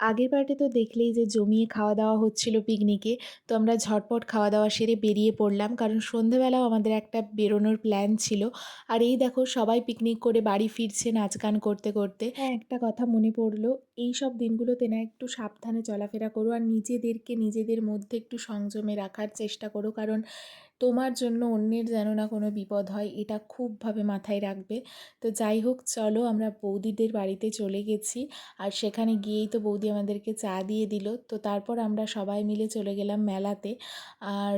আগের বারটা তো দেখলেই যে জমিয়ে খাওয়া দাওয়া হচ্ছিল পিকনিকে তো আমরা ঝটপট খাওয়া দাওয়া সেরে বেরিয়ে পড়লাম কারণ সন্ধেবেলাও আমাদের একটা বেরোনোর প্ল্যান ছিল। আর এই দেখো সবাই পিকনিক করে বাড়ি ফিরছে নাচ গান করতে করতে। হ্যাঁ। একটা কথা মনে পড়ল এই সব দিনগুলোতে না একটু সাবধানে চলাফেরা করো আর নিজেদেরকে নিজেদের মধ্যে একটু সংযমে রাখার চেষ্টা করো কারণ তোমার জন্য অন্যের যেন না কোনো বিপদ হয় এটা খুবভাবে মাথায় রাখবে। তো যাই হোক চলো আমরা বৌদিদের বাড়িতে চলে গেছি। আর সেখানে গিয়েই তো বৌদি আমাদেরকে চা দিয়ে দিল। তো তারপর আমরা সবাই মিলে চলে গেলাম মেলাতে। আর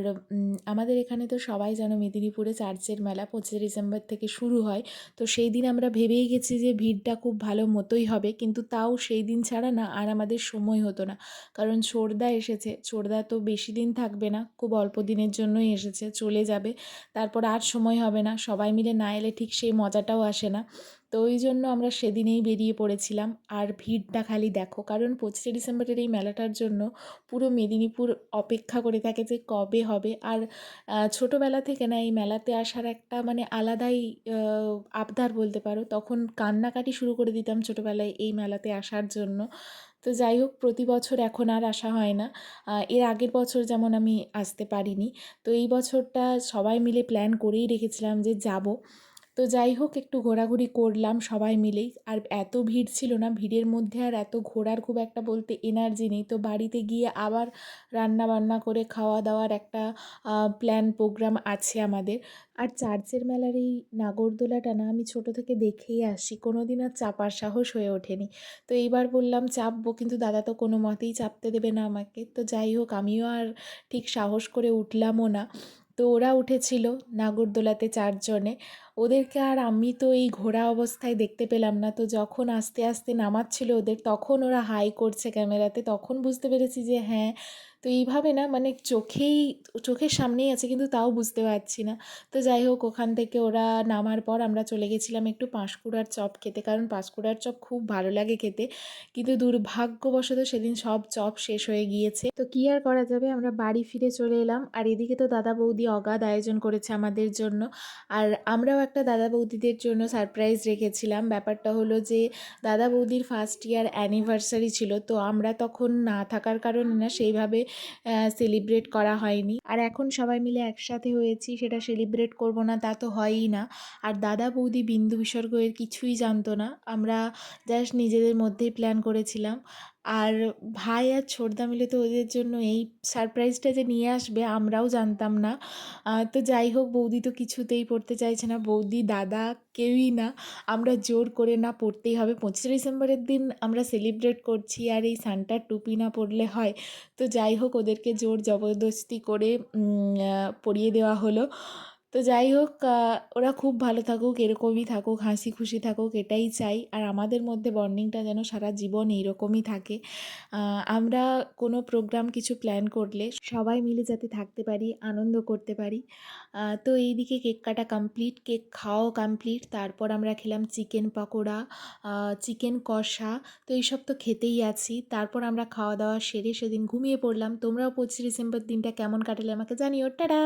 আমাদের এখানে তো সবাই জানো মেদিনীপুরে চার্চের মেলা পঁচিশে ডিসেম্বর থেকে শুরু হয়। তো সেই দিন আমরা ভেবেই গেছি যে ভিড়টা খুব ভালো মতোই হবে। কিন্তু তাও সেই দিন ছাড়া না আর আমাদের সময় হতো না। কারণ ছোড়দা এসেছে। ছোড়দা তো বেশি দিন থাকবে না। খুব অল্প দিনের জন্যই এসেছে। চলে যাবে। তারপর আর সময় হবে না। সবাই মিলে না এলে ঠিক সেই মজাটাও আসে না। তো ওই জন্য আমরা সেদিনেই বেরিয়ে পড়েছিলাম। আর ভিড়টা খালি দেখো, কারণ পঁচিশে ডিসেম্বরের এই মেলাটার জন্য পুরো মেদিনীপুর অপেক্ষা করে থাকে যে কবে হবে। আর ছোটোবেলা থেকে না এই মেলাতে আসার একটা মানে আলাদাই আবদার বলতে পারো। তখন কান্নাকাটি শুরু করে দিতাম ছোটোবেলায় এই মেলাতে আসার জন্য। তো যাই হোক, প্রতি বছর এখন আর আসা হয় না। এর আগের বছর যেমন আমি আসতে পারিনি। তো এই বছরটা সবাই মিলে প্ল্যান করেই রেখেছিলাম যে যাব। তো যাই হোক, একটু ঘোরাঘুরি করলাম সবাই মিলেই। আর এত ভিড় ছিল না, ভিড়ের মধ্যে আর এত ঘোরার খুব একটা বলতে এনার্জি নেই। তো বাড়িতে গিয়ে আবার রান্না বান্না করে খাওয়া দাওয়ার একটা প্ল্যান প্রোগ্রাম আছে আমাদের। আর চার্চের মেলার এই নাগরদোলাটা না, আমি ছোট থেকে দেখেই আসি। কোনো দিন আর চাপার সাহস হয়ে ওঠেনি। তো এইবার বললাম, চাপবো। কিন্তু দাদা তো কোনো মতেই চাপতে দেবে না আমাকে। তো যাই হোক, আমিও আর ঠিক সাহস করে উঠলামও না। তো ওরা উঠেছিল নাগরদোলাতে চারজনে। ওদেরকে আর আমি তো এই ঘোরা অবস্থায় দেখতে পেলাম না। তো যখন আস্তে আস্তে নামাচ্ছিল ওদের, তখন ওরা হাই করছে ক্যামেরাতে, তখন বুঝতে পেরেছি যে হ্যাঁ তো এইভাবে না মানে চোখেই, চোখের সামনেই আছে কিন্তু তাও বুঝতে পারছি না। তো যাই হোক, ওখান থেকে ওরা নামার পর আমরা চলে গেছিলাম একটু পাঁশকুড়ার চপ খেতে। কারণ পাঁশকুড়ার চপ খুব ভালো লাগে খেতে। কিন্তু দুর্ভাগ্যবশত সেদিন সব চপ শেষ হয়ে গিয়েছে। তো কি আর করা যাবে? আমরা বাড়ি ফিরে চলে এলাম। আর এদিকে তো দাদা বৌদি অগাধ আয়োজন করেছে আমাদের জন্য। আর আমরাও একটা দাদা বৌদিদের জন্য সারপ্রাইজ রেখেছিলাম। ব্যাপারটা হলো যে দাদা বৌদির ফার্স্ট ইয়ার অ্যানিভার্সারি ছিল, তো আমরা তখন না থাকার কারণে না সেইভাবে সেলিব্রেট করা হয়নি। আর এখন সবাই মিলে একসাথে হয়েছি, সেটা সেলিব্রেট করব না তা তো হয়ই না। আর দাদা বৌদি বিন্দু বিসর্গ এর কিছুই জানতো না। আমরা জাস্ট নিজেদের মধ্যেই প্ল্যান করেছিলাম। আর ভাই আর ছোটদা মিলে তো ওদের জন্য এই সারপ্রাইজটা যে নিয়ে আসবে আমরাও জানতাম না। তো যাই হোক, বৌদি তো কিছুতেই পড়তে চাইছে না। বৌদি দাদা কেউই না। আমরা জোর করে না পড়তেই হবে। পঁচিশে ডিসেম্বরের দিন আমরা সেলিব্রেট করছি আর এই সান্টার টুপি না পরলে হয়। তো যাই হোক, ওদেরকে জোর জবরদস্তি করে পরিয়ে দেওয়া হলো। তো যাই হোক ওরা খুব ভালো থাকুক, এরকমই থাকুক, হাসি খুশি থাকুক, এটাই চাই। আর আমাদের মধ্যে বন্ডিংটা যেন সারা জীবন এইরকমই থাকে। আমরা কোনো প্রোগ্রাম কিছু প্ল্যান করলে সবাই মিলে যাতে থাকতে পারি, আনন্দ করতে পারি। তো এই দিকে কেক কাটা কমপ্লিট কেক খাওয়াও কমপ্লিট তারপর আমরা খেলাম চিকেন পকোড়া চিকেন কষা, তো এইসব তো খেতেই আছি। তারপর আমরা খাওয়া দাওয়া সেরে সেদিন ঘুমিয়ে পড়লাম। তোমরাও পঁচিশে ডিসেম্বর দিনটা কেমন কাটালে আমাকে জানিও। টাটা!